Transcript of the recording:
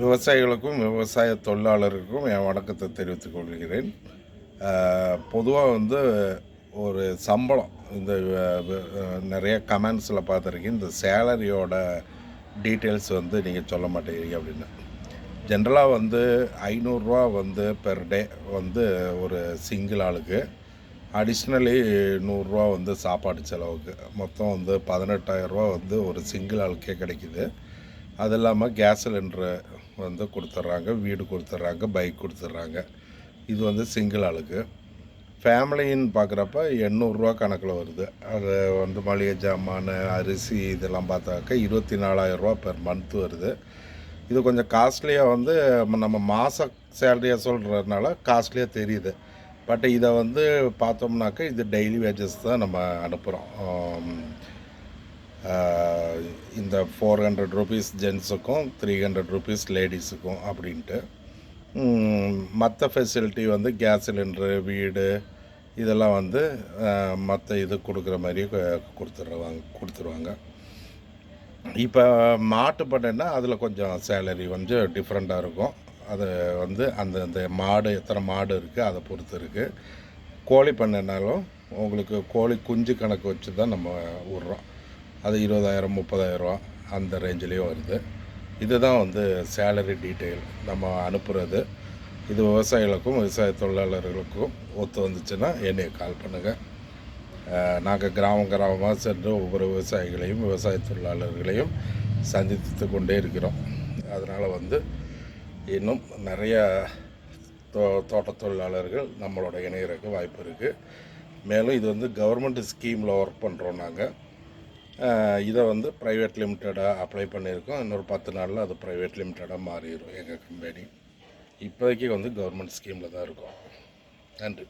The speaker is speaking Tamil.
விவசாயிகளுக்கும் விவசாய தொழிலாளருக்கும் என் வணக்கத்தை தெரிவித்துக் கொள்கிறேன். பொதுவாக வந்து ஒரு சம்பளம் இந்த நிறைய கமெண்ட்ஸில் பார்த்துருக்கேன். இந்த சேலரியோட டீட்டெயில்ஸ் வந்து நீங்கள் சொல்ல மாட்டேங்கிறீங்க அப்படின்னு. ஜென்ரலாக வந்து ஐநூறுரூவா வந்து பெர் டே வந்து ஒரு சிங்கிள் ஆளுக்கு. அடிஷ்னலி நூறுரூவா வந்து சாப்பாடு செலவுக்கு. மொத்தம் வந்து பதினெட்டாயிரரூவா வந்து ஒரு சிங்கிள் ஆளுக்கே கிடைக்குது. அது இல்லாமல் கேஸ் சிலிண்டரு வந்து கொடுத்துட்றாங்க வீடு கொடுத்துட்றாங்க பைக் கொடுத்துட்றாங்க இது வந்து சிங்கிள் ஆளுக்கு. ஃபேமிலின்னு பார்க்குறப்ப எண்ணூறுரூவா கணக்கில் வருது. அது வந்து மளிகை ஜாமான் அரிசி இதெல்லாம் பார்த்தாக்க இருபத்தி நாலாயிரரூவா பெர் மந்த் வருது. இது கொஞ்சம் காஸ்ட்லியாக வந்து நம்ம மாத சேலரியாக சொல்கிறதுனால காஸ்ட்லியாக தெரியுது. பட் இதை வந்து பார்த்தோம்னாக்க இது டெய்லி வேஜஸ் தான் நம்ம அனுப்புகிறோம் இந்த ஃபோர் ஹண்ட்ரட் ருபீஸ் ஜென்ஸுக்கும் த்ரீ ஹண்ட்ரட் ருபீஸ் லேடிஸுக்கும் அப்படின்ட்டு. மற்ற ஃபெசிலிட்டி வந்து கேஸ் சிலிண்டரு வீடு இதெல்லாம் வந்து மற்ற இது கொடுக்குற மாதிரி கொடுத்துருவாங்க கொடுத்துருவாங்க. இப்போ மாட்டு பண்ணைன்னா அதில் கொஞ்சம் சேலரி வந்து டிஃப்ரெண்ட்டாக இருக்கும். அது வந்து அந்த அந்த மாடு எத்தனை மாடு இருக்குது அதை பொறுத்து இருக்குது கோழி பண்ணைனாலும் உங்களுக்கு கோழி குஞ்சு கணக்கு வச்சு தான் நம்ம விட்றோம். அது இருபதாயிரம் முப்பதாயிரரூவா அந்த ரேஞ்சிலையும் வருது. இதுதான் வந்து சேலரி டீட்டெயில் நம்ம அனுப்புகிறது இது விவசாயிகளுக்கும் விவசாய தொழிலாளர்களுக்கும் ஒத்து வந்துச்சுன்னா என்னைய கால் பண்ணுங்கள் நாங்கள் கிராமம் கிராமமாக சென்று ஒவ்வொரு விவசாயிகளையும் விவசாய தொழிலாளர்களையும் சந்தித்து கொண்டே இருக்கிறோம். அதனால் வந்து இன்னும் நிறைய தோ தோட்ட தொழிலாளர்கள் நம்மளோட இணையறக்கு வாய்ப்பு இருக்குது மேலும் இது வந்து கவர்மெண்ட் ஸ்கீமில் ஒர்க் பண்ணுறோம் நாங்கள் இதை வந்து ப்ரைவேட் லிமிட்டடாக அப்ளை பண்ணியிருக்கோம். இன்னொரு பத்து நாளில் அது ப்ரைவேட் லிமிட்டடாக மாறிடும் எங்கள் கம்பெனி இப்போதைக்கு வந்து கவர்மெண்ட் ஸ்கீமில் தான் இருக்கும். நன்றி.